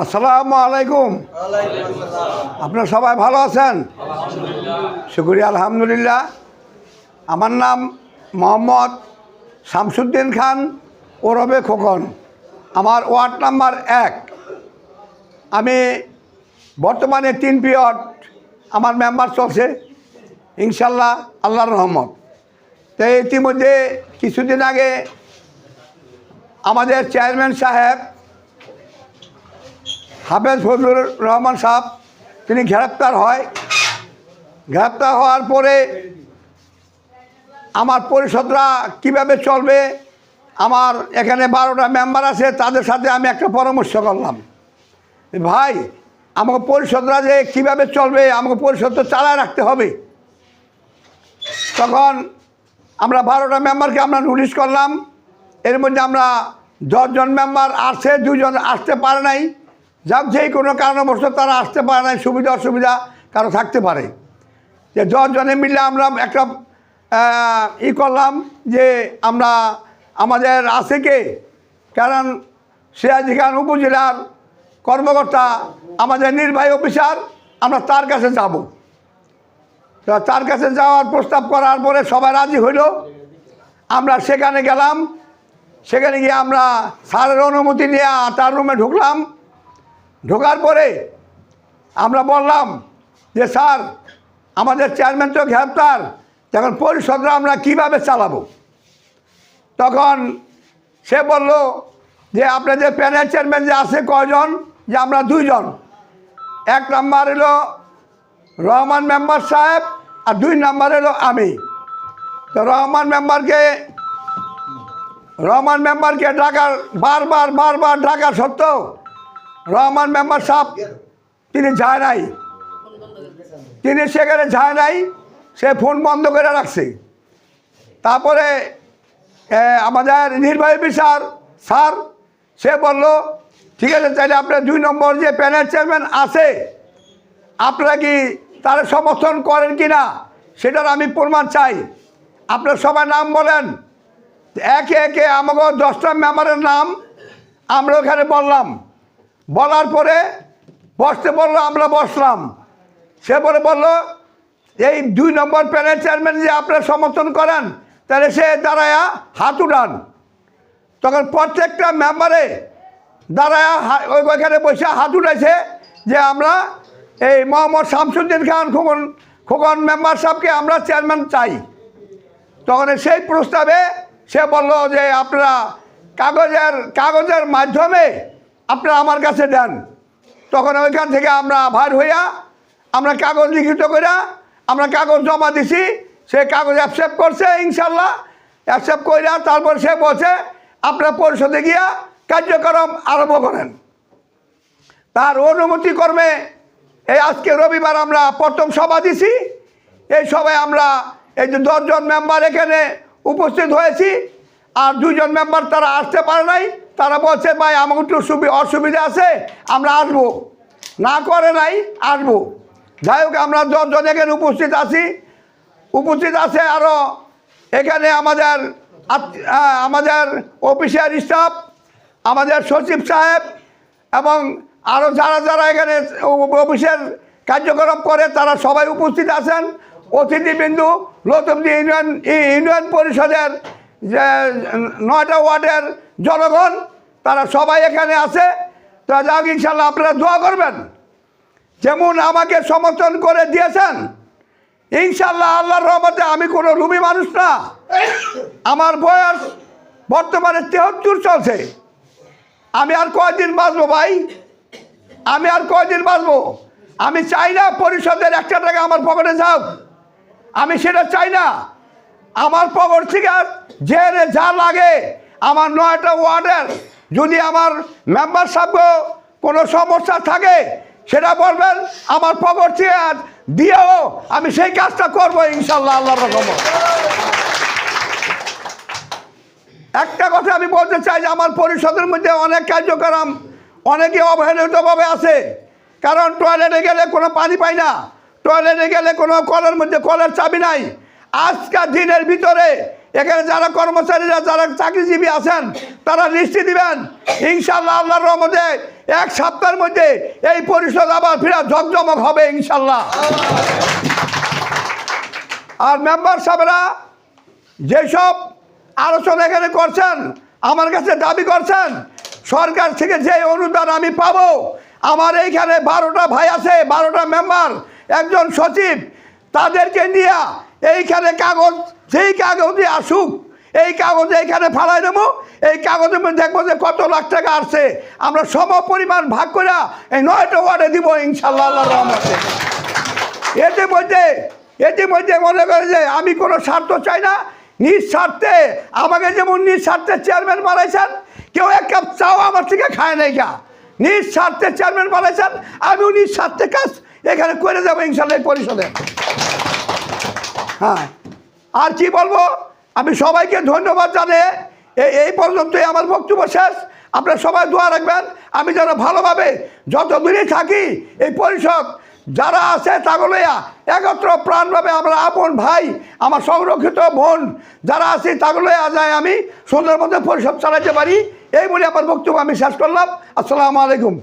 আসসালামু আলাইকুম। আপনারা সবাই ভালো আছেন? শুক্রিয়া, আলহামদুলিল্লাহ। আমার নাম মোহাম্মদ শামসুদ্দিন খান ওরবে খোকন। আমার ওয়ার্ড নাম্বার এক। আমি বর্তমানে তিন পিরিয়ড আমার মেম্বার চলছে, ইনশাল্লাহ আল্লাহর রহমত। তো ইতিমধ্যে কিছুদিন আগে আমাদের চেয়ারম্যান সাহেব হাফেজ ফজলুর রহমান সাহেব, তিনি গ্রেপ্তার হয়। গ্রেপ্তার হওয়ার পরে আমার পরিষদরা কীভাবে চলবে, আমার এখানে বারোটা মেম্বার আছে, তাদের সাথে আমি একটা পরামর্শ করলাম। ভাই, আমাকে পরিষদরা যে কীভাবে চলবে, আমাকে পরিষদ তো চালায় রাখতে হবে। তখন আমরা বারোটা মেম্বারকে আমরা নোটিশ করলাম। এর মধ্যে আমরা দশজন মেম্বার আসছে দুজন আসতে পারে নাই। যাক যেই কোনো কারণবশত তারা আসতে পারে না সুবিধা, অসুবিধা কারও থাকতে পারে। যে দশজনে মিলে আমরা একটা ই করলাম যে আমরা আমাদের আছে কে কারণ সিরাজি খান উপজেলার কর্মকর্তা, আমাদের নির্বাহী অফিসার, আমরা তার কাছে যাব। তার কাছে যাওয়ার প্রস্তাব করার পরে সবাই রাজি হইল। আমরা সেখানে গেলাম, সেখানে গিয়ে আমরা স্যারের অনুমতি নিয়ে তার রুমে ঢুকলাম। ঢোকার পরে আমরা বললাম যে, স্যার, আমাদের চেয়ারম্যান তো গ্রেপ্তার, তখন পরিষদরা আমরা কীভাবে চালাবো? তখন সে বলল যে, আপনাদের প্যানেল চেয়ারম্যান যে আছে কয়জন? যে, আমরা দুইজন। এক নাম্বার এলো রহমান মেম্বার সাহেব আর দুই নাম্বার এলো আমি। তো রহমান মেম্বারকে রহমান মেম্বারকে ডাকার, বারবার বারবার ডাকা সত্ত্বেও রহমান মেম্বার সাহেব, তিনি যায় নাই। তিনি সেখানে যায় নাই, সে ফোন বন্ধ করে রাখছে। তারপরে আমাদের নির্বাহী বিচার স্যার, সে বলল, ঠিক আছে, তাহলে আপনার দুই নম্বর যে প্যানেল চেয়ারম্যান আছে, আপনারা কি তার সমর্থন করেন কি না? সেটার আমি প্রমাণ চাই। আপনার সবাই নাম বলেন। একে একে আমাকে দশটা মেম্বারের নাম আমরা ওখানে বললাম। বলার পরে বসতে বলল, আমরা বসলাম। সে পরে বলল, এই দুই নম্বর প্যানেল চেয়ারম্যান যে আপনারা সমর্থন করেন, তাহলে সে দাঁড়ায়া হাত উঠান। তখন প্রত্যেকটা মেম্বারে দাঁড়ায়া ওই ওইখানে বসে হাত উঠাইছে যে আমরা এই মোহাম্মদ শামসুদ্দিন খান খোকন খোকন মেম্বার সাহেবকে আমরা চেয়ারম্যান চাই। তখন সেই প্রস্তাবে সে বলল যে, আপনারা কাগজের কাগজের মাধ্যমে আপনারা আমার কাছে দেন। তখন ওইখান থেকে আমরা ভার হইয়া, আমরা কাগজ লিখিত করে আমরা কাগজ জমা দিছি। সে কাগজ অ্যাকসেপ্ট করছে, ইনশাল্লাহ। অ্যাকসেপ্ট কইরা তারপর সে বলছে, আপনার পরিষদে গিয়া কার্যক্রম আরম্ভ করেন। তার অনুমতি কর্মে এই আজকে রবিবার আমরা প্রথম সভা দিছি। এই সভায় আমরা এই যে দশজন মেম্বার এখানে উপস্থিত হয়েছি, আর দুজন মেম্বার তারা আসতে পারে নাই। তারা বলছে, ভাই আমার একটু সুবি অসুবিধা আছে, আমরা আসব। না করে নাই, আসব। যাই হোক, আমরা দশজন এখানে উপস্থিত আছি। উপস্থিত আছে আরও এখানে আমাদের আমাদের অফিসিয়াল স্টাফ, আমাদের সচিব সাহেব এবং আরও যারা যারা এখানে অফিসের কার্যক্রম করে, তারা সবাই উপস্থিত আছেন। অতিথিবিন্দু লতমদি ইউনিয়ন ইউনিয়ন পরিষদের যে নয়টা ওয়ার্ডের জনগণ, তারা সবাই এখানে আছে, তো যাক ইনশাল্লাহ আপনারা দোয়া করবেন। যেমন আমাকে সমর্থন করে দিয়েছেন ইনশাল্লাহ আল্লাহর রহমতে আমি কোনো রুমি মানুষ না। আমার বয়স বর্তমানে তেহত্তর চলছে। আমি আর কয়দিন বাঁচবো ভাই? আমি আর কয়দিন বাঁচবো? আমি চাই না পরিষদের একটা টাকা আমার পকেটে যাও আমি সেটা চাই না। আমার পকেট থেকে যে যা লাগে আমার নয়টা ওয়ার্ডের যদি আমার মেম্বার সাহেব কোনো সমস্যা থাকে, সেটা বলবেন, আমার পকেট থেকে দিয়েও আমি সেই কাজটা করব ইনশাল্লাহ আল্লাহর রকম একটা কথা আমি বলতে চাই যে আমার পরিষদের মধ্যে অনেক কার্যক্রম অনেকে অবহেলিতভাবে আছে। কারণ টয়লেটে গেলে কোনো পানি পাই না। টয়লেটে গেলে কোনো কলের মধ্যে কলের চাবি নাই। আজকের দিনের ভিতরে এখানে যারা কর্মচারীরা, যারা চাকরিজীবী আছেন, তারা নিশ্চিত দিবেন। ইনশাল্লাহ আল্লাহর রহমতে এক সপ্তাহের মধ্যে এই পরিষদ আবার ফিরা ঝকঝমক হবে ইনশাল্লাহ আর মেম্বার সাহেবরা, যেসব আলোচনা এখানে করছেন, আমার কাছে দাবি করছেন, সরকার থেকে যে অনুদান আমি পাবো, আমার এইখানে বারোটা ভাই আছে, বারোটা মেম্বার, একজন সচিব তাদেরকে নিয়ে এইখানে কাগজ, যেই কাগজে আসুক, এই কাগজে এইখানে ফালাই দেবো, এই কাগজের মধ্যে দেখব যে কত লাখ টাকা আসছে। আমরা সম পরিমাণ ভাগ করে এই নয়টা ওয়ার্ডে দিব, ইনশাল্লাহ আল্লাহ মধ্যে, এতে মধ্যে মনে করে যে আমি কোনো স্বার্থ চাই না। নিজ স্বার্থে আমাকে যেমন নিঃস্বার্থে চেয়ারম্যান বানাইছেন, কেউ এক কাপ চাও আমার থেকে খায় নাই গা। নিজ স্বার্থে চেয়ারম্যান বানাইছেন, আমিও নিজ স্বার্থে কাজ এখানে করে যাব, ইনশাল্লাহ পরিষদে। হ্যাঁ। আর কি বলব? আমি সবাইকে ধন্যবাদ জানিয়ে এই পর্যন্তই আমার বক্তব্য শেষ। আপনারা সবাই দোয়া রাখবেন। আমি যেন ভালোভাবে যত দূরে থাকি এই পরিষদ, যারা আছে তাগুলোয়া একত্র প্রাণভাবে আমরা আপন ভাই, আমার সংরক্ষিত বোন যারা আছে তাগুলোয়া যায় আমি সুন্দর পরিষদ চালাতে পারি। এই বলে আমার বক্তব্য আমি শেষ করলাম। আসসালামু আলাইকুম।